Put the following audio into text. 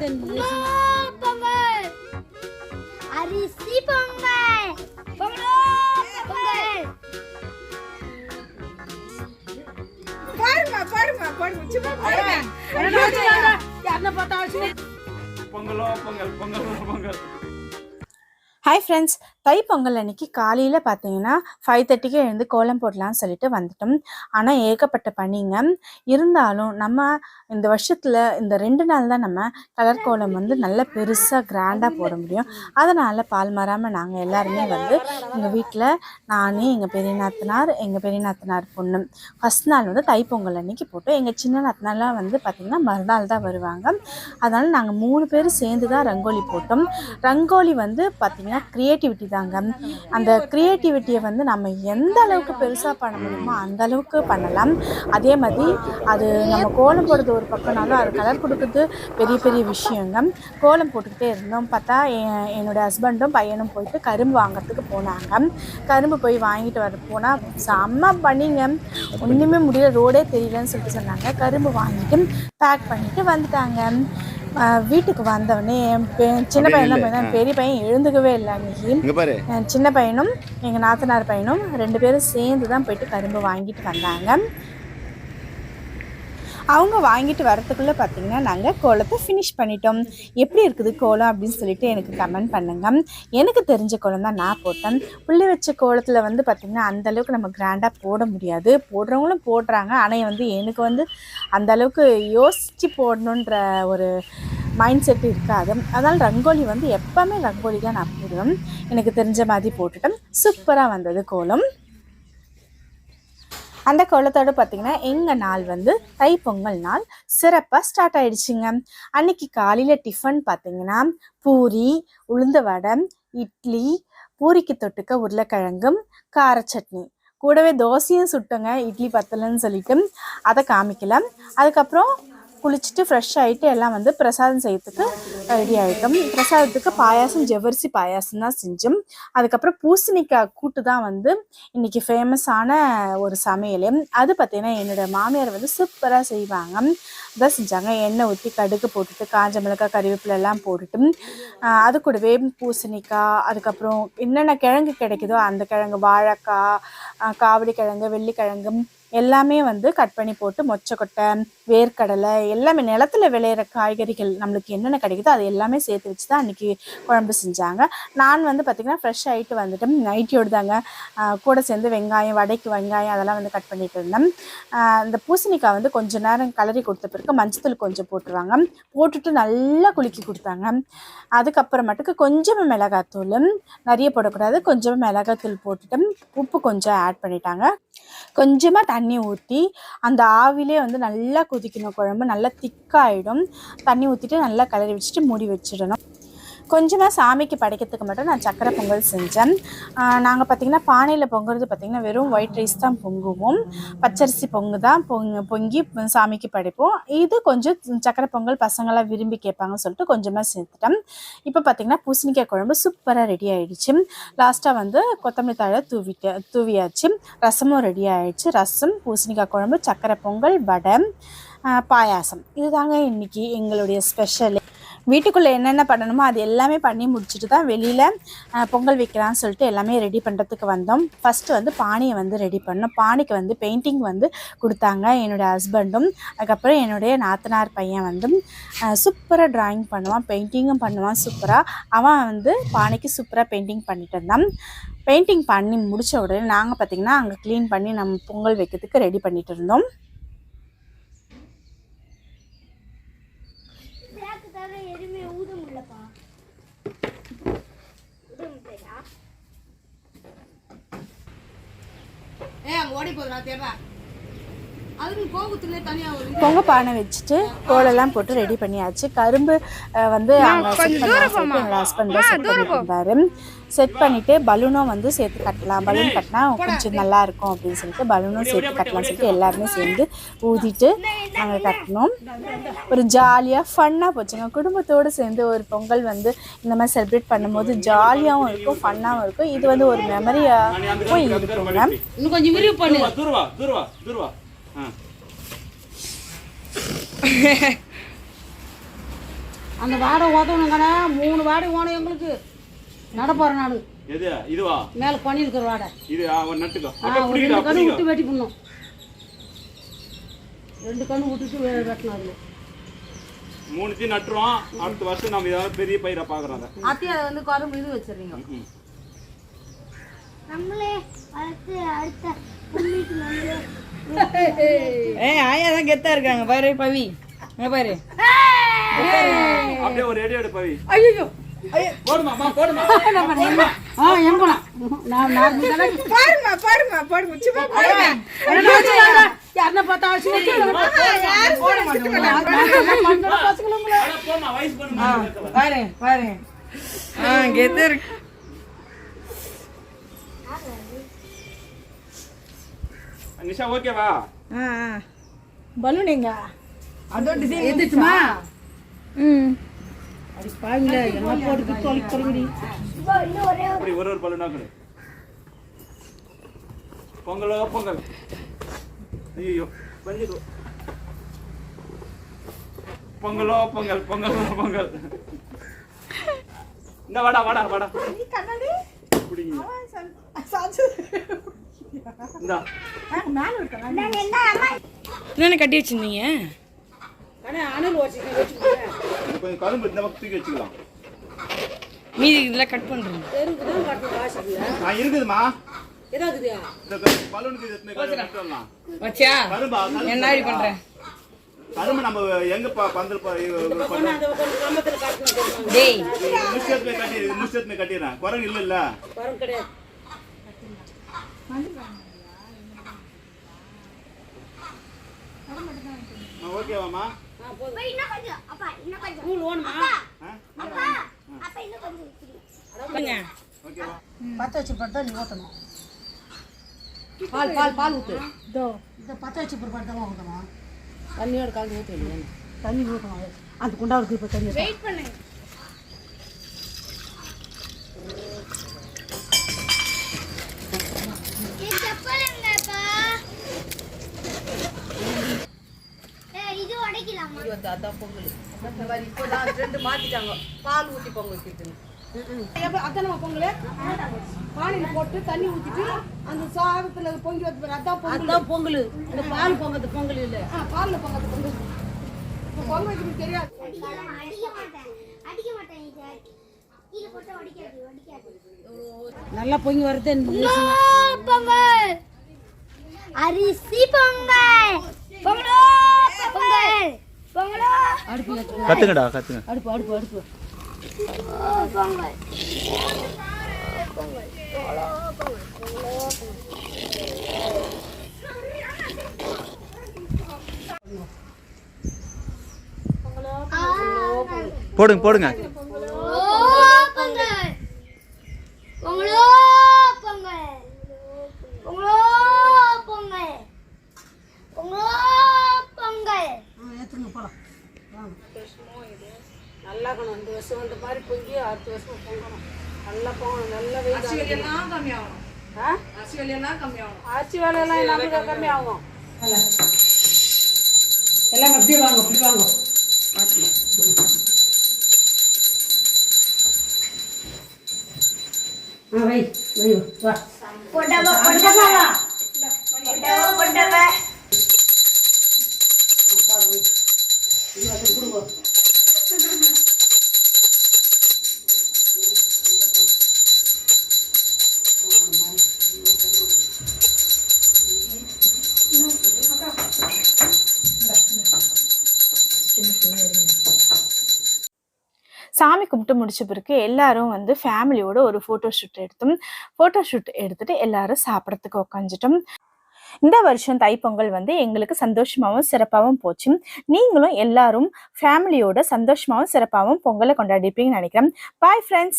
பொங்கல் அரிசி பொங்கல் பொங்கலோ பொங்கல் பாருமா பாருமா பாருமா சும்மா பாருங்க பொங்கலோ பொங்கல் பொங்கலோ பொங்கல் ஹாய் ஃப்ரெண்ட்ஸ் தைப்பொங்கல் அன்னைக்கு காலையில் பார்த்தீங்கன்னா ஃபைவ் தேர்ட்டிக்கு எழுந்து கோலம் போடலாம்னு சொல்லிட்டு வந்துட்டோம். ஆனால் ஏகப்பட்ட பணிங்க. இருந்தாலும் நம்ம இந்த வருஷத்தில் இந்த ரெண்டு நாள் தான் நம்ம கலர் கோலம் வந்து நல்ல பெருசாக கிராண்டாக போட முடியும். அதனால் பால் மாறாமல் நாங்கள் எல்லாருமே வந்து எங்கள் வீட்டில் நான் எங்கள் பெரிய நாத்தனார் எங்கள் பெரிய நாத்தனார் பொண்ணு. ஃபஸ்ட் நாள் வந்து தைப்பொங்கல் அன்னைக்கு போட்டோம் எங்கள் சின்ன நாத்தனார்லாம் வந்து பார்த்திங்கன்னா மறுநாள் தான் வருவாங்க. அதனால் நாங்கள் மூணு பேரும் சேர்ந்து தான் ரங்கோலி போட்டோம். ரங்கோலி வந்து பார்த்திங்கன்னா க்ரியேட்டிவிட்டி தாங்க. அந்த க்ரியேட்டிவிட்டியை வந்து நம்ம எந்த அளவுக்கு பெருசாக பண்ண முடியுமோ அந்த அளவுக்கு பண்ணலாம். அதே மாதிரி அது நம்ம கோலம் போடுறது ஒரு பக்கம்னாலும் அது கலர் கொடுக்குறது பெரிய பெரிய விஷயங்க. கோலம் போட்டுக்கிட்டே இருந்தோம். பார்த்தா என் என்னோடய ஹஸ்பண்டும் பையனும் போயிட்டு கரும்பு வாங்கிறதுக்கு போனாங்க. கரும்பு போய் வாங்கிட்டு வர போனால் செம்ம பண்ணிங்க ஒன்றுமே முடியல. ரோடே தெரியலன்னு சொல்லிட்டு சொன்னாங்க. கரும்பு வாங்கிட்டு பேக் பண்ணிட்டு வந்துட்டாங்க. வீட்டுக்கு வந்தவொடனே என் சின்ன பையன் தான் போயிருந்தான். பெரிய பையன் எழுந்துக்கவே இல்லை அன்னைக்கு. என் சின்ன பையனும் எங்கள் நாத்தனார் பையனும் ரெண்டு பேரும் சேர்ந்து தான் போயிட்டு கரும்பு வாங்கிட்டு வந்தாங்க. அவங்க வாங்கிட்டு வரத்துக்குள்ளே பார்த்தீங்கன்னா நாங்கள் கோலத்தை ஃபினிஷ் பண்ணிட்டோம். எப்படி இருக்குது கோலம் அப்படின்னு சொல்லிட்டு எனக்கு கமெண்ட் பண்ணுங்க. எனக்கு தெரிஞ்ச கோலம் தான் நான் போட்டேன். உள்ளே வச்ச கோலத்தில் வந்து பார்த்திங்கன்னா அந்தளவுக்கு நம்ம கிராண்டாக போட முடியாது. போடுறவங்களும் போடுறாங்க. ஆனால் வந்து எனக்கு வந்து அந்த அளவுக்கு யோசித்து போடணுன்ற ஒரு மைண்ட் செட் இருக்காது. அதனால் ரங்கோலி வந்து எப்போவுமே ரங்கோலி தான் நான் போடுவேன். எனக்கு தெரிஞ்ச மாதிரி போட்டுட்டேன். சூப்பராக வந்தது கோலம். அந்த கோலத்தோடு பார்த்தீங்கன்னா எங்கள் நாள் வந்து தை பொங்கல் நாள் சிறப்பாக ஸ்டார்ட் ஆயிடுச்சுங்க. அன்னைக்கு காலையில் டிஃபன் பார்த்தீங்கன்னா பூரி உளுந்த வடை இட்லி பூரிக்கு தொட்டுக்க உருளைக்கிழங்கும் கார சட்னி. கூடவே தோசையும் சுட்டோங்க இட்லி பத்தலைன்னு சொல்லிட்டு. அதை காமிக்கலாம் அதுக்கப்புறம் குளிச்சுட்டு ஃப்ரெஷ் ஆகிட்டு எல்லாம் வந்து பிரசாதம் செய்யறதுக்கு ரெடி ஆகிட்டோம் பிரசாதத்துக்கு பாயாசம் ஜவ்வரிசி பாயாசம் தான் செஞ்சோம். அதுக்கப்புறம் பூசணிக்காய் கூட்டு தான் வந்து இன்னைக்கு ஃபேமஸான ஒரு சமையல். அது பார்த்தீங்கன்னா என்னோட மாமியார் வந்து சூப்பராக செய்வாங்க. அதான் செஞ்சாங்க. எண்ணெய் ஊற்றி கடுகு போட்டுட்டு காஞ்ச மிளகாய் கறிவேப்பிலை எல்லாம் போட்டுட்டு அது கூடவே பூசணிக்காய் அதுக்கப்புறம் என்னென்ன கிழங்கு கிடைக்குதோ அந்த கிழங்கு வாழைக்காய் காவடி கிழங்கு வெள்ளிக்கிழங்கு எல்லாமே வந்து கட் பண்ணி போட்டு மொச்சக்கொட்டை வேர்க்கடலை எல்லாமே நிலத்துல விளையிற காய்கறிகள் நம்மளுக்கு என்னென்ன கிடைக்குதோ அது எல்லாமே சேர்த்து வச்சு தான் அன்றைக்கி குழம்பு செஞ்சாங்க. நான் வந்து பார்த்திங்கன்னா ஃப்ரெஷ் ஆகிட்டு வந்துட்டேன் நைட்டியோடு தாங்க கூட சேர்ந்து வெங்காயம் வடைக்கு வெங்காயம் அதெல்லாம் வந்து கட் பண்ணிட்டு இருந்தேன். இந்த பூசணிக்காய் வந்து கொஞ்ச நேரம் கலரி கொடுத்த பிறகு மஞ்சத்தூள் கொஞ்சம் போட்டுருவாங்க. போட்டுட்டு நல்லா குலுக்கி கொடுத்தாங்க. அதுக்கப்புறமேட்டுக்கு கொஞ்சமாக மிளகாத்தூள் நிறைய போடக்கூடாது. கொஞ்சமாக மிளகாத்தூள் போட்டுட்டு உப்பு கொஞ்சம் ஆட் பண்ணிட்டாங்க. கொஞ்சமாக தண்ணி ஊற்றி அந்த ஆவிலே வந்து நல்லா கொதிக்கணும் குழம்பு. நல்லா திக்காயிடும் தண்ணி ஊற்றிட்டு நல்லா கலரி வச்சுட்டு மூடி வச்சிடணும். கொஞ்சமாக சாமிக்கு படைக்கிறதுக்கு மட்டும் நான் சக்கரை பொங்கல் செஞ்சேன். நாங்கள் பார்த்திங்கன்னா பானையில் பொங்குறது பார்த்திங்கன்னா வெறும் ஒயிட் ரைஸ் தான் பொங்குவோம். பச்சரிசி பொங்கு தான் பொங்கு பொங்கி சாமிக்கு படைப்போம். இது கொஞ்சம் சக்கரை பொங்கல் பசங்களாம் விரும்பி கேட்பாங்கன்னு சொல்லிட்டு கொஞ்சமாக சேர்த்துட்டேன். இப்போ பார்த்திங்கன்னா பூசணிக்காய் குழம்பு சூப்பராக ரெடி ஆகிடுச்சு லாஸ்ட்டாக வந்து கொத்தமல்லி தழை தூவிட்டு தூவியாச்சு. ரசமும் ரெடி ஆகிடுச்சு ரசம் பூசணிக்காய் குழம்பு சக்கரை பொங்கல் வடை பாயாசம். இதுதாங்க இன்றைக்கி எங்களுடைய ஸ்பெஷல் வீட்டுக்குள்ளே என்னென்ன பண்ணணுமோ அது எல்லாமே பண்ணி முடிச்சுட்டு தான் வெளியில் பொங்கல் வைக்கலான்னு சொல்லிட்டு எல்லாமே ரெடி பண்ணுறதுக்கு வந்தோம். ஃபஸ்ட்டு வந்து பானையை வந்து ரெடி பண்ணோம். பானைக்கு வந்து பெயிண்டிங் வந்து கொடுத்தாங்க என்னுடைய ஹஸ்பண்டும் அதுக்கப்புறம் என்னுடைய நாத்தனார் பையன் வந்து சூப்பராக ட்ராயிங் பண்ணுவான் பெயிண்டிங்கும் பண்ணுவான் சூப்பராக அவன் வந்து பானைக்கு சூப்பராக பெயிண்டிங் பண்ணிட்டு இருந்தான். பெயிண்டிங் பண்ணி முடித்த உடனே நாங்கள் பார்த்திங்கன்னா அங்கே க்ளீன் பண்ணி நம்ம பொங்கல் வைக்கிறதுக்கு ரெடி பண்ணிட்டு இருந்தோம். ஏய் அங்க ஓடி போகுது நான் தேடுறேன் பொங்க பானை வச்சுட்டு கோலெல்லாம் போட்டு ரெடி பண்ணியாச்சு. கரும்பு வந்து ஹஸ்பண்ட் செட் பண்ணிட்டு இருந்தாரு செட் பண்ணிட்டு பலூனும் வந்து சேர்த்து கட்டலாம். பலூன் கட்டினா கொஞ்சம் நல்லா இருக்கும் அப்படின்னு சொல்லிட்டு பலூனும் சேர்த்து கட்டலாம் சொல்லிட்டு எல்லாருமே சேர்ந்து ஊதிட்டு நாங்கள் கட்டினோம் ஒரு ஜாலியாக ஃபன்னாக போச்சுங்க குடும்பத்தோடு சேர்ந்து ஒரு பொங்கல் வந்து இந்த மாதிரி செலிப்ரேட் பண்ணும்போது ஜாலியாகவும் இருக்கும் ஃபன்னாகவும் இருக்கும். இது வந்து ஒரு மெமரியாகவும் இருக்குங்க அந்த வாடை உதவணுங்கண்ணா மூணு வாடை ஓணும் எங்களுக்கு. நடப்போகிறேன் நான். எது இதுவா? மேலே பண்ணி இருக்கிற வாடை. இது நட்டுக்கோ. ரெண்டு கண்ணு விட்டு வெட்டி பண்ணும் ரெண்டு கண்ணு விட்டுட்டு வெட்டணும் அதில். மூணுத்தையும் நட்டுறோம். அடுத்த வருஷம் நம்ம ஏதாவது பெரிய பயிரை பார்க்குறோம் அதை அத்தையை வந்து கரும்பு இது வச்சிடுறீங்க. நம்மளே வளர்த்து அடுத்த ஏய். ஆயா தான் கெத்தா இருக்காங்க. பாரு பவி. அங்க பாரு. அப்படியே ஒரு எடு பவி. ஐயோ போடுமா அம்மா, போடுமா. போடுமா ஆ எங்கண்ணா நான் நார்மல் தானே? பாருமா பாருமா பாருமா சும்மா யாருன்னா பார்த்தா ஆச்சு அட, போம்மா வயசு பண்ணுமா பாரு பாரு. ஆ கெத்தா இருக்கு. நிஷா ஓகேவா ஆ பலூன் எங்க? அதோட டிசைன் எந்திரிச்சுமா ம். அடி பாவிங்கள என்ன போட்டு தொலைக்கு தொலைங்கடி இன்னும் ஒரே அப்படி ஒரு ஒரு பல்லுனா கொடு. பொங்கலோ பொங்கல். ஐயோ பஞ்சு பொங்கலோ பொங்கல் பொங்கலோ பொங்கல். இந்த வாடா வாடா வாடா. நாங்க என்ன அம்மா என்ன கட்டி வச்சிருந்தீங்க? மீதி இதெல்லாம் கட் ஆ இருக்குதுமா வச்சியா? என்ன பண்றேன் கரும்பு? நம்ம எங்க பந்தல் டேய். முஷ்டத்துமே கட்டிடுறேன் குரங்கு இல்ல இல்ல? ஓகேவாமா பற்ற வச்சு பட்டா நீ ஊற்றணும் பால் பால் பால் ஊற்று இதோ. இந்த பற்ற வச்சு பிற்பாடு தான் ஊற்றணும் தண்ணியோட கலந்து ஊற்றணும் தண்ணி ஊற்றணும் அந்த குண்டாவுக்கு இப்போ தண்ணி வெயிட் பண்ணுங்க. உடைக்கலாமா அதான் பொங்கல். இப்போதான் ரெண்டு பால் ஊற்றி பொங்கல் வச்சுருக்குங்க அதானமா பொங்கல். பானையில் போட்டு தண்ணி ஊற்றிட்டு அந்த சாதத்தில் பொங்கி வந்து அதான் பொங்கல். அதான் பொங்கல். இந்த பால் பொங்கது பொங்கல் இல்லை. பாலில் பொங்கது பொங்கல். பொங்கல் வைக்கிறது தெரியாது. நல்லா பொங்கி வருது பொங்கல்! அரிசி பொங்கல்! பொங்கலோ பொங்கல் பொங்கலோ அடுப்பு ஏத்துங்க. கத்துங்கடா கத்துங்க. அடுப்பு அடுப்பு அடுப்பு போடுங்க போடுங்க பொங்கலோ பொங்கல் பொங்கலோ பொங்கல் பொங்கலோ பொங்கல் பொங்கலோ பொங்கல் ஏற்றுங்க போகலாம் நல்லா இருக்கணும் இந்த வருஷம் இந்த மாதிரி பொங்கி அடுத்த வருஷம் பொங்கணும். நல்லா பொங்கணும் நல்லா வெயில் எல்லாம் கம்மியாகும் அரிசி வேலையெல்லாம் கம்மியாகும் அரிசி வேலையெல்லாம் நமக்கு கம்மியாகும். எல்லாம் அப்படியே வாங்க அப்படி வாங்க. ஆ வை வை வா. சாமி கும்பிட்டு முடிச்ச பிறகு எல்லாரும் வந்து ஃபேமிலியோட ஒரு ஃபோட்டோ ஷூட் எடுத்தோம் ஃபோட்டோ ஷூட் எடுத்துட்டு எல்லாரும் சாப்பிட்றதுக்கு உக்காஞ்சிட்டோம் இந்த வருஷம் தைப்பொங்கல் வந்து எங்களுக்கு சந்தோஷமாகவும் சிறப்பாகவும் போச்சு. நீங்களும் எல்லாரும் ஃபேமிலியோட சந்தோஷமாகவும் சிறப்பாகவும் பொங்கலை கொண்டாடிப்பீங்கன்னு நினைக்கிறேன். Bye friends